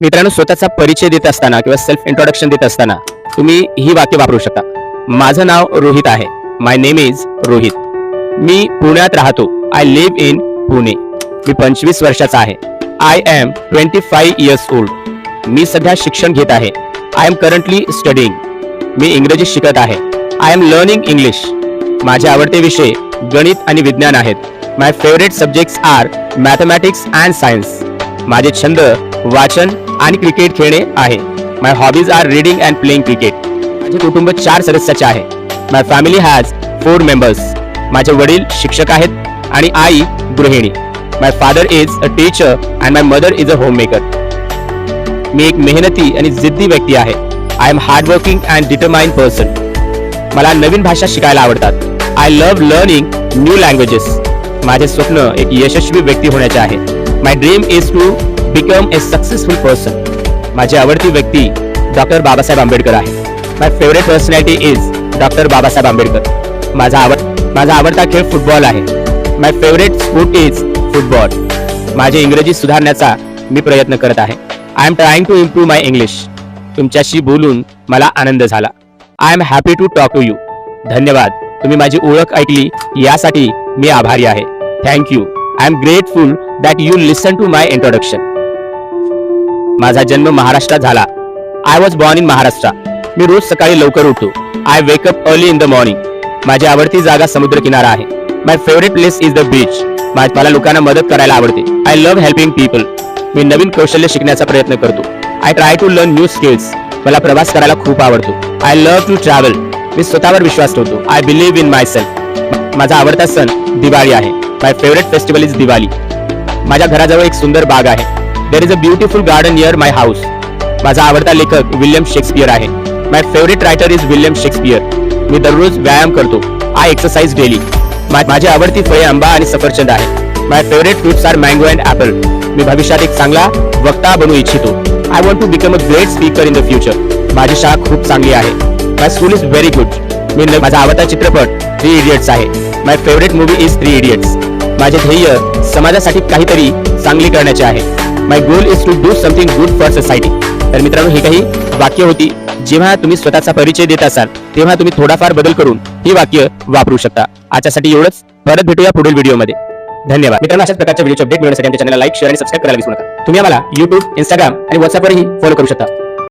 मित्रांनो स्वतःचा परिचय देत असताना किंवा सेल्फ इंट्रोडक्शन देत असताना तुम्ही ही वाक्य वापरू शकता. माझं नाव रोहित आहे. My name is Rohit. मी पुण्यात राहतो. I live in Pune. मी पंचवीस वर्षाचा आहे. I am twenty five years old मी सध्या शिक्षण घेत आहे. आय एम करंटली स्टडिंग मी इंग्रजी शिकत आहे. आय एम लर्निंग इंग्लिश माझे आवडते विषय गणित आणि विज्ञान आहेत. My favourite subjects are mathematics and science माझे छंद वाचन आणि क्रिकेट खेळणे आहे. My hobbies are reading and playing cricket माझे कुटुंब चार सदस्याचे आहे. My family has four members माझे वडील शिक्षक आहेत आणि आई गृहिणी. My father is a teacher and my mother is a home maker मी एक मेहनती आणि जिद्दी व्यक्ती आहे. I am hardworking and determine person मला नवीन भाषा शिकायला आवडतात. I love learning new languages माझे स्वप्न एक यशस्वी व्यक्ती होण्याचे आहे. My dream is to become a successful person माझी आवडती व्यक्ती डॉक्टर बाबासाहेब आंबेडकर आहे. My favourite personality is doctor Babasaheb Ambedkar. माझा आवड माझा आवडता खेळ फुटबॉल आहे. My favourite sport is football माझे इंग्रजी सुधारण्याचा मी प्रयत्न करत आहे. I am trying to improve my English तुमच्याशी बोलून मला आनंद झाला. I am happy to talk to you धन्यवाद. तुम्ही माझी ओळख ऐकली यासाठी मी आभारी आहे. Thank you I am grateful that you listen to my introduction माझा जन्म महाराष्ट्रात झाला. I was born in Maharashtra मी रोज सकाळी लवकर उठतो. I wake up early in the morning माझी आवडती जागा समुद्र किनारा आहे my favourite place is the beach मला लोकांना मदत करायला आवडते. आय लव्ह हेल्पिंग पीपल मी नवीन कौशल्य शिकण्याचा प्रयत्न करतो. I try to learn new skills मला प्रवास करायला खूप आवडतो. आय लव्ह टू ट्रॅव्हल मी स्वतःवर विश्वास ठेवतो. I believe in my self माझा आवडता सण दिवाळी आहे. My favourite festival is Diwali. माझ्या घराजवळ एक सुंदर बाग आहे. There is a beautiful garden near my house माझा आवडता लेखक विल्यम शेक्सपियर आहे. My favourite writer is William Shakespeare. मी दररोज व्यायाम करतो. आय एक्सरसाइज डेली माझी आवडती फळे आंबा आणि सफरचंद आहे. My favourite fruits are mango and apple मी भविष्यात एक चांगला वक्ता बनू इच्छितो. I want to become a great speaker in the future माझी शाळा खूप चांगली आहे. My school is very good मी माझा आवडता चित्रपट थ्री इडियट्स आहे. My favourite movie is Three Idiots माझे ध्येय समाजासाठी काहीतरी चांगली करण्याचे आहे. My goal is to do something good for society तर मित्रांनो ही काही वाक्य होती. जेव्हा तुम्ही स्वतःचा परिचय देत असाल तेव्हा तुम्ही थोडाफार बदल करून ही वाक्य वापरू शकता. आजच्यासाठी एवढंच. परत भेटूया पुढील व्हिडिओमध्ये. धन्यवाद. मित्रांनो अशाच प्रकारच्या व्हिडिओचे अपडेट मिळण्यासाठी आमच्या चॅनलला लाईक शेअर आणि सबस्क्राईब करायला विसरू नका. तुम्ही आम्हाला युट्यूब इंस्टाग्राम आणि व्हॉट्सअपवरही फॉलो करू शकता.